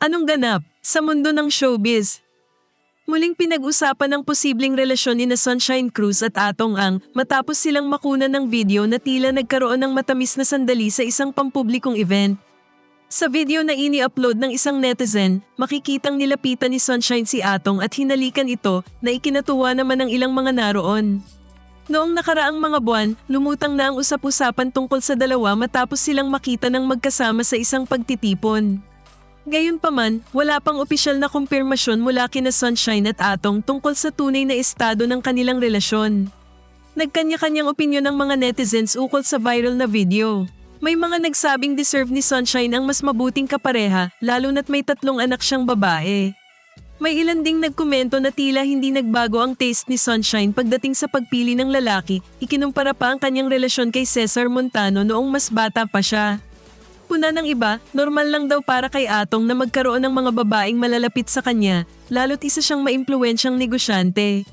Anong ganap sa mundo ng showbiz? Muling pinag-usapan ang posibleng relasyon ni na Sunshine Cruz at Atong Ang matapos silang makunan ng video na tila nagkaroon ng matamis na sandali sa isang pampublikong event. Sa video na ini-upload ng isang netizen, makikitang nilapitan ni Sunshine si Atong at hinalikan ito na ikinatuwa naman ng ilang mga naroon. Noong nakaraang mga buwan, lumutang na ang usap-usapan tungkol sa dalawa matapos silang makita ng magkasama sa isang pagtitipon. Gayunpaman, wala pang opisyal na kumpirmasyon mula kina Sunshine at Atong tungkol sa tunay na estado ng kanilang relasyon. Nagkanya-kanyang opinyon ng mga netizens ukol sa viral na video. May mga nagsabing deserve ni Sunshine ang mas mabuting kapareha, lalo na't may tatlong anak siyang babae. May ilan ding nagkomento na tila hindi nagbago ang taste ni Sunshine pagdating sa pagpili ng lalaki, ikinumpara pa ang kanyang relasyon kay Cesar Montano noong mas bata pa siya. Puna ng iba, normal lang daw para kay Atong na magkaroon ng mga babaeng malalapit sa kanya, lalo't isa siyang maimpluwensyang negosyante.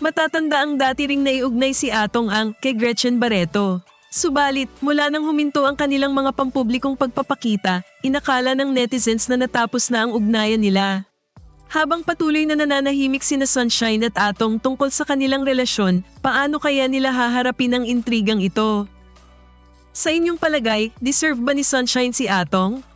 Matatanda ang dati ring naiugnay si Atong ang kay Gretchen Barreto. Subalit, mula nang huminto ang kanilang mga pampublikong pagpapakita, inakala ng netizens na natapos na ang ugnayan nila. Habang patuloy na nananahimik sina Sunshine at Atong tungkol sa kanilang relasyon, paano kaya nila haharapin ang intrigang ito? Sa inyong palagay, deserve ba ni Sunshine si Atong?